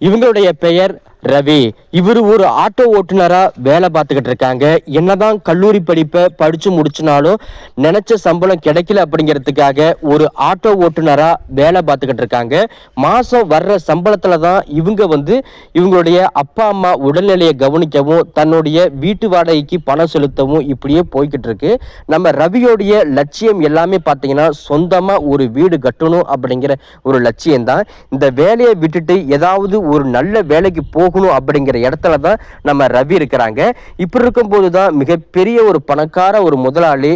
இவங்களுடைய பெயர் ரவி இவர் ஒரு ஆட்டோ ஓட்டுநரா வேலை பார்த்துக்கிட்டு இருக்காங்க. என்னதான் கல்லூரி படிப்பை படிச்சு முடிச்சினாலும் நினைச்ச சம்பளம் கிடைக்கல அப்படிங்கிறதுக்காக ஒரு ஆட்டோ ஓட்டுநரா வேலை பார்த்துக்கிட்டு இருக்காங்க. மாசம் வர்ற சம்பளத்துல தான் இவங்க வந்து இவங்களுடைய அப்பா அம்மா உடல்நிலையை கவனிக்கவும் தன்னுடைய வீட்டு வாடகைக்கு பணம் செலுத்தவும் இப்படியே போய்கிட்டு இருக்கு. நம்ம ரவியோடைய லட்சியம் எல்லாமே பார்த்தீங்கன்னா சொந்தமா ஒரு வீடு கட்டணும் அப்படிங்கிற ஒரு லட்சியம் தான் இந்த வேலையை விட்டுட்டு ஏதாவது ஒரு நல்ல வேலைக்கு போகணும் அப்படிங்கிற இடத்துல தான் நம்ம ரவி இருக்கிறாங்க. இப்படி இருக்கும்போது தான் மிகப்பெரிய ஒரு பணக்கார ஒரு முதலாளி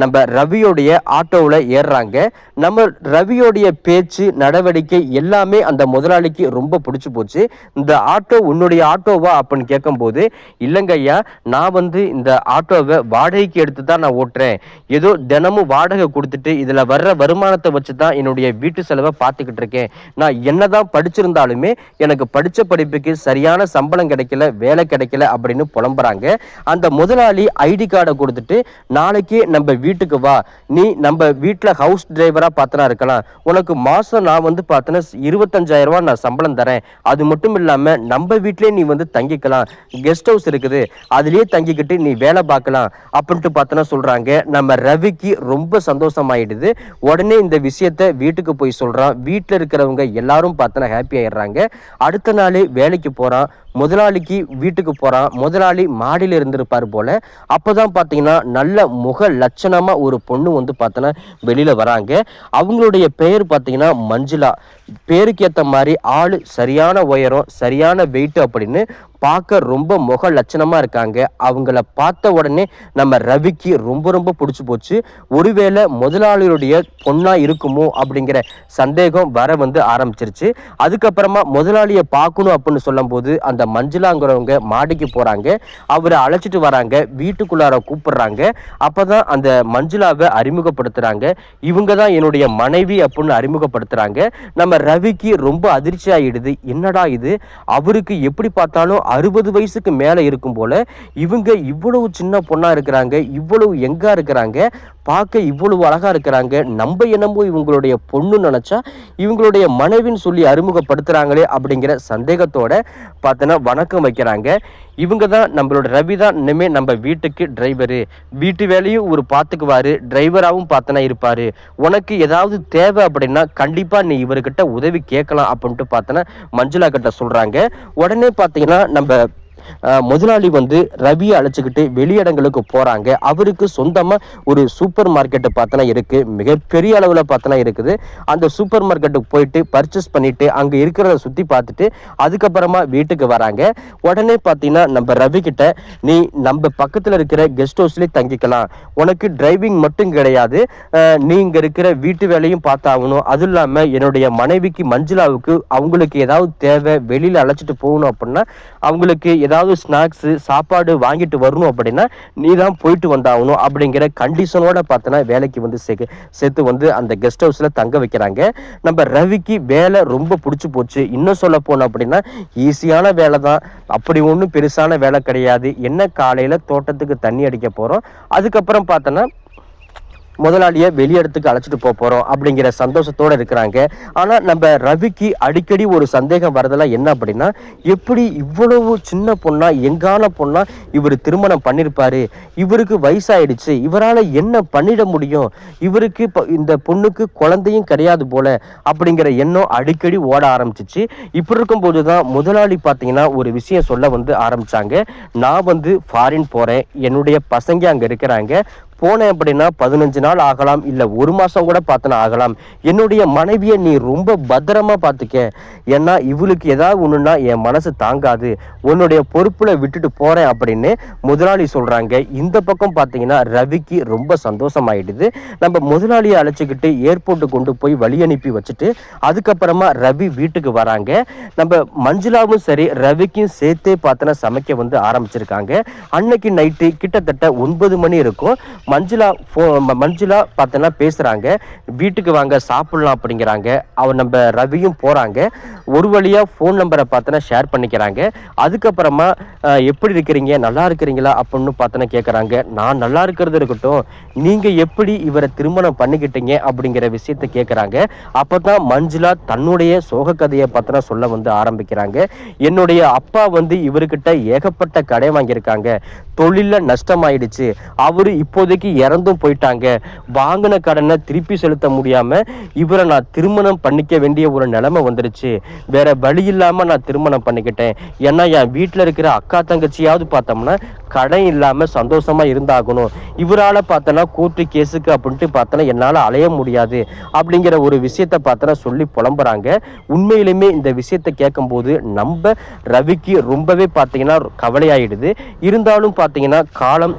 நம்ம ரவியோடைய ஆட்டோவில் ஏறுறாங்க. நம்ம ரவியோடைய பேச்சு நடவடிக்கை எல்லாமே அந்த முதலாளிக்கு ரொம்ப பிடிச்சி போச்சு. இந்த ஆட்டோ உன்னுடைய ஆட்டோவா அப்படின்னு கேட்கும்போது இல்லைங்க ஐயா நான் வந்து இந்த ஆட்டோவை வாடகைக்கு எடுத்து தான் நான் ஓட்டுறேன். ஏதோ தினமும் வாடகை கொடுத்துட்டு இதில் வர்ற வருமானத்தை வச்சு தான் என்னுடைய வீட்டு செலவை பார்த்துக்கிட்டு இருக்கேன். நான் என்னதான் படிச்சிருந்தாலுமே எனக்கு படித்த படிப்புக்கு சரியான சம்பளம் கிடைக்கல வேலை கிடைக்கல அப்படின்னு புலம்புறாங்க. அந்த முதலாளி ஐடி கார்டை கொடுத்துட்டு நாளைக்கு நம்ம வீட்டுக்கு வா. நீ நம்ம வீட்டில் ஹவுஸ் டிரைவரா பார்த்தனா இருக்கலாம். உனக்கு மாசம் நான் வந்து பார்த்தனா இருபத்தஞ்சாயிரம் ரூபா நான் சம்பளம் தரேன். அது மட்டும் இல்லாம நம்ம வீட்டிலே நீ வந்து தங்கிக்கலாம். கெஸ்ட் ஹவுஸ் இருக்குது. அதுலயே தங்கிக்கிட்டு நீ வேலை பார்க்கலாம். அப்படின்ட்டு பார்த்தனா சொல்றாங்க. நம்ம ரவிக்கு ரொம்ப சந்தோஷமாயிடுது. உடனே இந்த விஷயத்த வீட்டுக்கு போய் சொல்றான். வீட்டில் இருக்கிறவங்க எல்லாரும் பார்த்தனா ஹாப்பி ஆயிடுறாங்க. அடுத்த நாள் வேலைக்கு போறான் முதலாளிக்கு வீட்டுக்கு போறான் முதலாளி மாடியில இருந்திருப்பார் போல. அப்பதான் பாத்தீங்கன்னா நல்ல முக லட்சணமா ஒரு பொண்ணு வந்து பார்த்தோன்னா வெளியில வராங்க. அவங்களுடைய பெயர் பாத்தீங்கன்னா மஞ்சுளா. பேருக்கு ஏற்ற மாதிரி ஆள் சரியான உயரம் சரியான வெயிட் அப்படின்னு பார்க்க ரொம்ப முக லட்சணமாக இருக்காங்க. அவங்கள பார்த்த உடனே நம்ம ரவிக்கு ரொம்ப ரொம்ப பிடிச்சி போச்சு. ஒருவேளை முதலாளியுடைய பொண்ணாக இருக்குமோ அப்படிங்கிற சந்தேகம் வர வந்து ஆரம்பிச்சிருச்சு. அதுக்கப்புறமா முதலாளியை பார்க்கணும் அப்படின்னு சொல்லும்போது அந்த மஞ்சளாங்கிறவங்க மாடிக்கு போகிறாங்க அவரை அழைச்சிட்டு வராங்க. வீட்டுக்குள்ளார கூப்பிடுறாங்க. அப்பதான் அந்த மஞ்சுளாவை அறிமுகப்படுத்துகிறாங்க இவங்க தான் என்னுடைய மனைவி அப்படின்னு அறிமுகப்படுத்துகிறாங்க நம்ம ரவிக்கு ரொம்ப அதிர்ச்சி ஆயிடுது. என்னடா இது? அவருக்கு எப்படி பார்த்தாலும் அறுபது வயசுக்கு மேல இருக்கும் போல இவங்க இவ்வளவு சின்ன பொண்ணா இருக்கிறாங்க இவ்வளவு எங்கா இருக்கிறாங்க. பார்க்க இவ்வளவு அழகா இருக்கிறாங்க. நம்ம என்னமோ இவங்களுடைய பொண்ணு நினைச்சா இவங்களுடைய மனைவின்னு சொல்லி அறிமுகப்படுத்துறாங்களே அப்படிங்கிற சந்தேகத்தோட பார்த்தோன்னா வணக்கம் வைக்கிறாங்க. இவங்க தான் நம்மளோட ரவி தான். இனிமே நம்ம வீட்டுக்கு டிரைவரு வீட்டு வேலையும் ஒரு பார்த்துக்குவாரு. டிரைவராகவும் பார்த்தனா இருப்பாரு. உனக்கு ஏதாவது தேவை அப்படின்னா கண்டிப்பா நீ இவர்கிட்ட உதவி கேட்கலாம் அப்படின்ட்டு பார்த்தனா மஞ்சுளா கிட்ட சொல்றாங்க. உடனே பார்த்தீங்கன்னா நம்ம முதலாளி வந்து ரவியை அழைச்சிக்கிட்டு வெளியிடங்களுக்கு போறாங்க. அவருக்கு சொந்தமா ஒரு சூப்பர் மார்க்கெட்டு பார்த்தனா இருக்கு. மிகப்பெரிய அளவில் பார்த்தனா இருக்குது. அந்த சூப்பர் மார்க்கெட்டுக்கு போயிட்டு பர்ச்சேஸ் பண்ணிட்டு அங்க இருக்கிறத சுத்தி பார்த்துட்டு அதுக்கப்புறமா வீட்டுக்கு வராங்க. உடனே பார்த்தீங்கன்னா நம்ம ரவி கிட்ட நீ நம்ம பக்கத்தில் இருக்கிற கெஸ்ட் ஹவுஸ்லயே தங்கிக்கலாம். உனக்கு டிரைவிங் மட்டும் கிடையாது. நீ இங்க இருக்கிற வீட்டு வேலையும் பார்த்தாகணும். அதுவும் இல்லாம என்னுடைய மனைவிக்கு மஞ்சுளாவுக்கு அவங்களுக்கு ஏதாவது தேவை வெளியில அழைச்சிட்டு போகணும் அப்படின்னா அவங்களுக்கு ஏதாவது ஸ்நாக்ஸு சாப்பாடு வாங்கிட்டு வரணும் அப்படின்னா நீ தான் போயிட்டு வந்தாகணும் அப்படிங்கிற கண்டிஷனோட பார்த்தனா வேலைக்கு வந்து சேர்க்க சேர்த்து வந்து அந்த கெஸ்ட் ஹவுஸில் தங்க வைக்கிறாங்க. நம்ம ரவிக்கு வேலை ரொம்ப பிடிச்சி போச்சு. இன்னும் சொல்ல போனோம் அப்படின்னா ஈஸியான வேலை தான் அப்படி ஒன்றும் பெருசான வேலை கிடையாது. என்ன காலையில் தோட்டத்துக்கு தண்ணி அடிக்க போகிறோம் அதுக்கப்புறம் பார்த்தோன்னா முதலாளியை வெளியிடத்துக்கு அழைச்சிட்டு போக போறோம் அப்படிங்கிற சந்தோஷத்தோட இருக்கிறாங்க. ஆனா நம்ம ரவிக்கு அடிக்கடி ஒரு சந்தேகம் வரதெல்லாம் என்ன அப்படின்னா எப்படி இவ்வளவு சின்ன பொண்ணா எங்கான பொண்ணா இவர் திருமணம் பண்ணிருப்பாரு? இவருக்கு வயசாயிடுச்சு. இவரால என்ன பண்ணிட முடியும்? இவருக்கு இப்போ இந்த பொண்ணுக்கு குழந்தையும் கிடையாது போல அப்படிங்கிற எண்ணம் அடிக்கடி ஓட ஆரம்பிச்சிச்சு. இப்படி இருக்கும்போது தான் முதலாளி பார்த்தீங்கன்னா ஒரு விஷயம் சொல்ல வந்து ஆரம்பிச்சாங்க. நான் வந்து ஃபாரின் போறேன். என்னுடைய பசங்க அங்க இருக்கிறாங்க. போனேன் அப்படின்னா பதினஞ்சு நாள் ஆகலாம் இல்லை ஒரு மாதம் கூட பார்த்தனா ஆகலாம். என்னுடைய மனைவியை நீ ரொம்ப பத்திரமா பார்த்துக்க. ஏன்னா இவளுக்கு ஏதாவது ஒன்றுன்னா என் மனசு தாங்காது. உன்னுடைய பொறுப்பில் விட்டுட்டு போகிறேன் அப்படின்னு முதலாளி சொல்கிறாங்க இந்த பக்கம் பார்த்தீங்கன்னா ரவிக்கு ரொம்ப சந்தோஷமாயிடுது. நம்ம முதலாளியை அழைச்சிக்கிட்டு ஏர்போர்ட்டு கொண்டு போய் வழி அனுப்பி வச்சுட்டு அதுக்கப்புறமா ரவி வீட்டுக்கு வராங்க. நம்ம மஞ்சுளாவும் சரி ரவிக்கும் சேர்த்தே பார்த்தனா சமைக்க வந்து ஆரம்பிச்சிருக்காங்க. அன்னைக்கு நைட்டு கிட்டத்தட்ட ஒன்பது மணி இருக்கும். மஞ்சுளா ஃபோ மஞ்சுளா பார்த்தோன்னா பேசுகிறாங்க வீட்டுக்கு வாங்க சாப்பிட்லாம் அப்படிங்கிறாங்க. அவன் நம்ம ரவியும் போகிறாங்க ஒரு வழியாக ஃபோன் நம்பரை பார்த்தோன்னா ஷேர் பண்ணிக்கிறாங்க. அதுக்கப்புறமா எப்படி இருக்கிறீங்க? நல்லா இருக்கிறீங்களா? அப்படின்னு பார்த்தோன்னா கேட்குறாங்க நான் நல்லா இருக்கிறது இருக்கட்டும். நீங்கள் எப்படி இவரை திருமணம் பண்ணிக்கிட்டீங்க அப்படிங்கிற விஷயத்த கேட்குறாங்க அப்போ தான் மஞ்சுளா தன்னுடைய சோக கதையை பார்த்தோன்னா சொல்ல வந்து ஆரம்பிக்கிறாங்க. என்னுடைய அப்பா வந்து இவர்கிட்ட ஏகப்பட்ட கடை வாங்கியிருக்காங்க. தொழிலில் நஷ்டமாயிடுச்சு. அவர் இப்போது இப்போதைக்கு இறந்தும் போயிட்டாங்க. வாங்கின கடனை திருப்பி செலுத்த முடியாம இவரை நான் திருமணம் பண்ணிக்க வேண்டிய ஒரு நிலைமை வந்துருச்சு வேற வழி இல்லாம நான் திருமணம் பண்ணிக்கிட்டேன். ஏன்னா என் வீட்டில் இருக்கிற அக்கா தங்கச்சியாவது பார்த்தோம்னா கடன் இல்லாம சந்தோஷமா இருந்தாகணும். இவரால பார்த்தனா கோர்ட்டு கேஸுக்கு அப்படின்ட்டு பார்த்தனா என்னால் அலைய முடியாது. அப்படிங்கிற ஒரு விஷயத்த பார்த்தனா சொல்லி புலம்புறாங்க. உண்மையிலுமே இந்த விஷயத்தை கேட்கும்போது நம்ம ரவிக்கு ரொம்பவே பார்த்தீங்கன்னா கவலையாயிடுது. இருந்தாலும் பார்த்தீங்கன்னா காலம்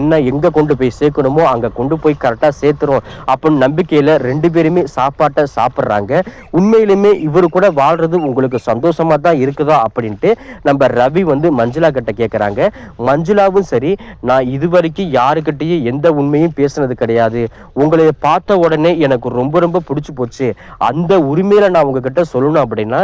என்ன எங்கே கொண்டு போய் சேர்க்கணுமோ அங்கே கொண்டு போய் கரெக்டாக சேர்த்துரும் அப்படின்னு நம்பிக்கையில் ரெண்டு பேருமே சாப்பாட்டை சாப்பிட்றாங்க. உண்மையிலுமே இவர் கூட வாழ்றது உங்களுக்கு சந்தோஷமா தான் இருக்குதா அப்படின்ட்டு நம்ம ரவி வந்து மஞ்சுளா கிட்ட கேட்குறாங்க மஞ்சுளாவும் சரி நான் இது வரைக்கும் யாருக்கிட்டேயும் எந்த உண்மையும் பேசுனது கிடையாது. உங்களை பார்த்த உடனே எனக்கு ரொம்ப ரொம்ப பிடிச்சி போச்சு. அந்த உரிமையில நான் உங்ககிட்ட சொல்லணும் அப்படின்னா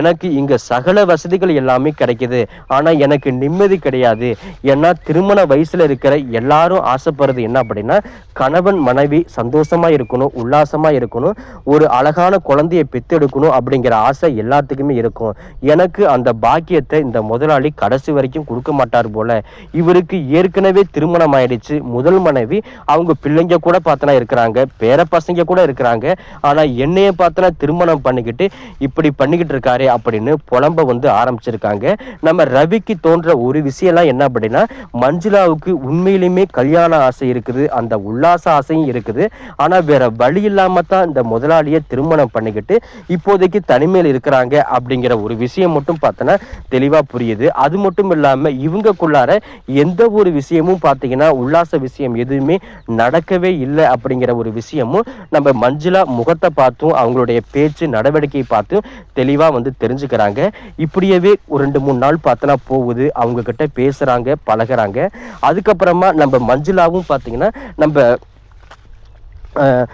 எனக்கு இங்க சகல வசதிகள் எல்லாமே கிடைக்குது. ஆனா எனக்கு நிம்மதி கிடையாது. ஏன்னா திருமண வயசுல இருக்கிற எல்லாரும் ஆசைப்படுறது என்ன அப்படின்னா கணவன் மனைவி சந்தோஷமா இருக்கணும் உல்லாசமா இருக்கணும் ஒரு அழகான குழந்தையை பெத்தெடுக்கணும் அப்படிங்கிற ஆசை எல்லாத்துக்குமே இருக்கும். எனக்கு அந்த பாக்கியத்தை இந்த முதலாளி கடைசி வரைக்கும் கொடுக்க மாட்டார் போல. இவருக்கு ஏற்கனவே திருமணம் ஆயிடுச்சு. முதல் மனைவி அவங்க பிள்ளைங்க கூட பார்த்தனா இருக்கிறாங்க பேர பசங்க கூட இருக்கிறாங்க. ஆனா என்னைய பார்த்தனா திருமணம் பண்ணிக்கிட்டு இப்படி பண்ணிக்கிட்டு இருக்காரு அப்படின்னு புலம்ப வந்து ஆரம்பிச்சிருக்காங்க. நம்ம ரவிக்கு தோன்ற ஒரு விஷயம்லாம் என்ன அப்படின்னா மஞ்சுளாவுக்கு உண்மையிலுமே கல்யாண ஆசை இருக்குது அந்த உல்லாச ஆசையும் இருக்குது. ஆனால் வேற வழி இல்லாம தான் இந்த முதலாளியை திருமணம் பண்ணிக்கிட்டு இப்போதைக்கு தனிமையில் இருக்கிறாங்க அப்படிங்கிற ஒரு விஷயம் மட்டும் பார்த்தோன்னா தெளிவாக புரியுது. அது மட்டும் இல்லாம இவங்கக்குள்ளார எந்த ஒரு விஷயமும் பார்த்தீங்கன்னா உல்லாச விஷயம் எதுவுமே நடக்கவே இல்லை அப்படிங்கிற ஒரு விஷயமும் நம்ம மஞ்சளா முகத்தை பார்த்தும் அவங்களுடைய பேச்சு நடவடிக்கை பார்த்தும் தெளிவா வந்து தெரிஞ்சுக்கிறாங்க. இப்படியவே ஒரு ரெண்டு மூணு நாள் பார்த்தனா போகுது. அவங்க கிட்ட பேசுறாங்க பழகுறாங்க. அதுக்கப்புறம் நம்ம மஞ்சுளாவும் பார்த்தீங்கன்னா நம்ம அஹ்,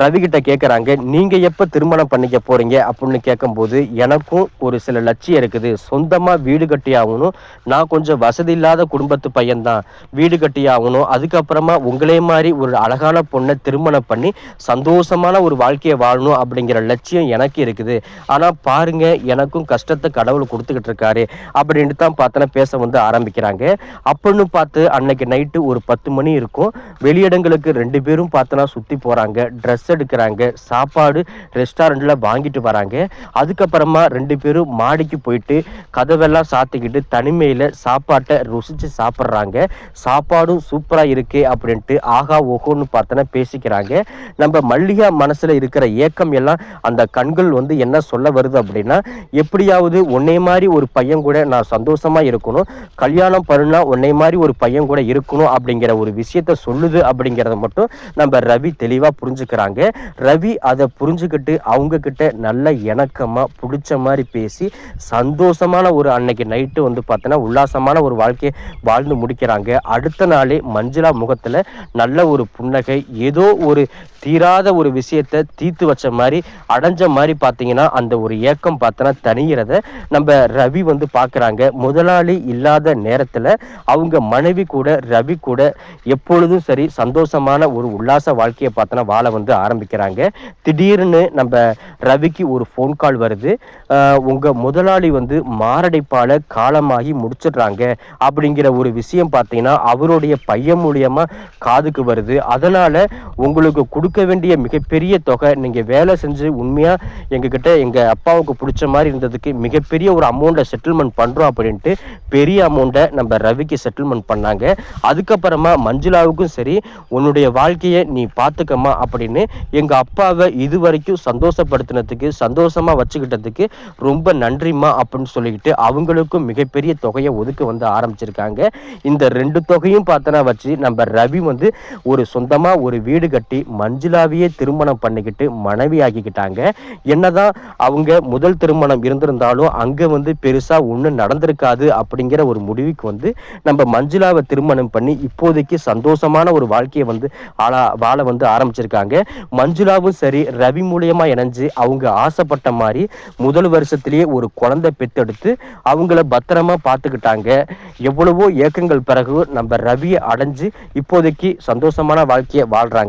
ரவி கிட்ட கேட்குறாங்க நீங்கள் எப்போ திருமணம் பண்ணிக்க போகிறீங்க அப்படின்னு கேட்கும்போது எனக்கும் ஒரு சில லட்சியம் இருக்குது. சொந்தமாக வீடு கட்டி ஆகணும். நான் கொஞ்சம் வசதி இல்லாத குடும்பத்து பையன்தான். வீடு கட்டி ஆகணும். அதுக்கப்புறமா உங்களே மாதிரி ஒரு அழகான பொண்ணை திருமணம் பண்ணி சந்தோஷமான ஒரு வாழ்க்கையை வாழணும் அப்படிங்கிற லட்சியம் எனக்கு இருக்குது. ஆனால் பாருங்க எனக்கும் கஷ்டத்தை கடவுள் கொடுத்துக்கிட்டு இருக்காரு அப்படின்ட்டு தான் பார்த்தோன்னா பேச வந்து ஆரம்பிக்கிறாங்க. அப்படின்னு பார்த்து அன்னைக்கு நைட்டு ஒரு பத்து மணி இருக்கும். வெளியிடங்களுக்கு ரெண்டு பேரும் பார்த்தோன்னா சுற்றி போகிறாங்க ட்ரெஸ் எடுக்கிறாங்க. சாப்பாடு ரெஸ்டாரண்ட்டில் வாங்கிட்டு வராங்க. அதுக்கப்புறமா ரெண்டு பேரும் மாடிக்கு போயிட்டு கதவெல்லாம் சாத்திக்கிட்டு தனிமையில் சாப்பாட்டை ருசித்து சாப்பிட்றாங்க. சாப்பாடும் சூப்பராக இருக்கே அப்படின்ட்டு ஆகா ஓஹோன்னு பார்த்தனா பேசிக்கிறாங்க. நம்ம மல்லிகா மனசில் இருக்கிற ஏக்கம் எல்லாம் அந்த கண்கள் வந்து என்ன சொல்ல வருது அப்படின்னா எப்படியாவது உன்னை மாதிரி ஒரு பையன் கூட நான் சந்தோஷமாக இருக்கணும். கல்யாணம் பண்ணா உன்னை மாதிரி ஒரு பையன் கூட இருக்கணும் அப்படிங்கிற ஒரு விஷயத்த சொல்லுது அப்படிங்கிறத மட்டும் நம்ம ரவி தெளிவாக புரிஞ்சுக்கிறாங்க. ரவி அதை புரிஞ்சுக்கிட்டு அவங்க கிட்ட நல்ல இணக்கமாக பிடிச்ச மாதிரி பேசி சந்தோஷமான ஒரு அன்னைக்கு நைட்டு வந்து பார்த்தோன்னா உல்லாசமான ஒரு வாழ்க்கையை வாழ்ந்து முடிக்கிறாங்க. அடுத்த நாளே மஞ்சளா முகத்துல நல்ல ஒரு புன்னகை ஏதோ ஒரு தீராத ஒரு விஷயத்தை தீர்த்து வச்ச மாதிரி அடைஞ்ச மாதிரி பார்த்தீங்கன்னா அந்த ஒரு ஏக்கம் பார்த்தோன்னா தனிகிறத நம்ம ரவி வந்து பார்க்குறாங்க. முதலாளி இல்லாத நேரத்தில் அவங்க மனைவி கூட ரவி கூட எப்பொழுதும் சரி சந்தோஷமான ஒரு உல்லாச வாழ்க்கையை பார்த்தோன்னா வாழ வந்து ஆரம்பிக்கிறாங்க. திடீர்னு நம்ம ரவிக்கு ஒரு ஃபோன் கால் வருது. உங்கள் உங்க முதலாளி வந்து மாரடைப்பால காலமாகி முடிச்சிடுறாங்க அப்படிங்கிற ஒரு விஷயம் பார்த்தீங்கன்னா அவருடைய பையன் மூலியமா காதுக்கு வருது. அதனால உங்களுக்கு கொடுக்க வேண்டிய மிகப்பெரிய தொகை நீங்க வேலை செஞ்சு உண்மையா எங்ககிட்ட எங்க அப்பாவுக்கு பிடிச்ச மாதிரி இருந்ததுக்கு மிகப்பெரிய ஒரு அமௌண்ட்டை செட்டில்மெண்ட் பண்றோம் அப்படின்ட்டு பெரிய அமௌண்ட்டை நம்ம ரவிக்கு செட்டில்மெண்ட் பண்ணாங்க. அதுக்கப்புறமா மஞ்சுளாவுக்கும் சரி உன்னுடைய வாழ்க்கையை நீ பார்த்துக்கம்மா அப்படின்னு எங்கள் அப்பாவை இது வரைக்கும் சந்தோஷப்படுத்தினதுக்கு சந்தோஷமாக வச்சுக்கிட்டதுக்கு ரொம்ப நன்றிம்மா அப்படின்னு சொல்லிக்கிட்டு அவங்களுக்கும் மிகப்பெரிய தொகையை ஒதுக்க வந்து ஆரம்பிச்சிருக்காங்க. இந்த ரெண்டு தொகையும் பார்த்தனா வச்சு நம்ம ரவி வந்து ஒரு சொந்தமாக ஒரு வீடு கட்டி மஞ்சுளாவையே திருமணம் பண்ணிக்கிட்டு மனைவி ஆக்கிக்கிட்டாங்க. என்னதான் அவங்க முதல் திருமணம் இருந்திருந்தாலும் அங்கே வந்து பெருசாக ஒன்று நடந்திருக்காது அப்படிங்கிற ஒரு முடிவுக்கு வந்து நம்ம மஞ்சுளாவை திருமணம் பண்ணி இப்போதைக்கு சந்தோஷமான ஒரு வாழ்க்கையை வந்து ஆளா வாழ வந்து ஆரம்பிச்சிருக்காங்க. மஞ்சுளாவும் சரி ரவி மூலியமா இணைஞ்சு அவங்க ஆசைப்பட்ட மாதிரி முதல் வருஷத்திலேயே ஒரு குழந்தை பெத்தெடுத்து அவங்கள பத்திரமா பார்த்துக்கிட்டாங்க. எவ்வளவோ ஏக்கங்கள் பிறகு நம்ம ரவியை அடைஞ்சு இப்போதைக்கு சந்தோஷமான வாழ்க்கையை வாழ்றாங்க.